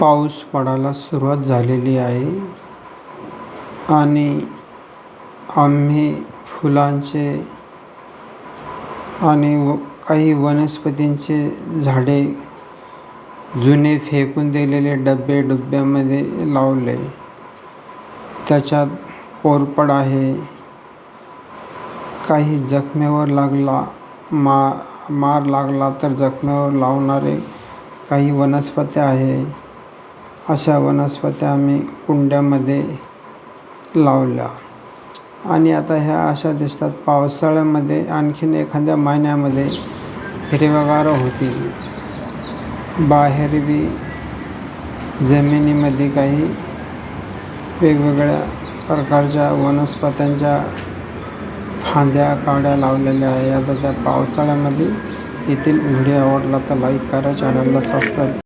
पाऊस पडायला सुरुवात झालेली आहे आणि आम्ही फुलांचे आणि व काही वनस्पतींचे झाडे जुने फेकून दिलेले डबे डुब्यामध्ये लावले. त्याच्यात कोरपड आहे. काही जखमेवर लागला मा मार लागला तर जखमेवर लावणारे काही वनस्पत्या आहे. अशा वनस्पत्या आम्ही कुंड्यामध्ये लावल्या. आणि आता ह्या अशा दिसतात. पावसाळ्यामध्ये आणखीन एखाद्या महिन्यामध्ये हिरवगार होतील. बाहेर बी जमिनीमध्ये काही वेगवेगळ्या प्रकारच्या वनस्पत्यांच्या फांद्या काड्या लावलेल्या आहे आता त्या पावसाळ्यामध्ये येथील व्हिडिओ आवडला तर लाईक करा चॅनलला सबस्क्राईब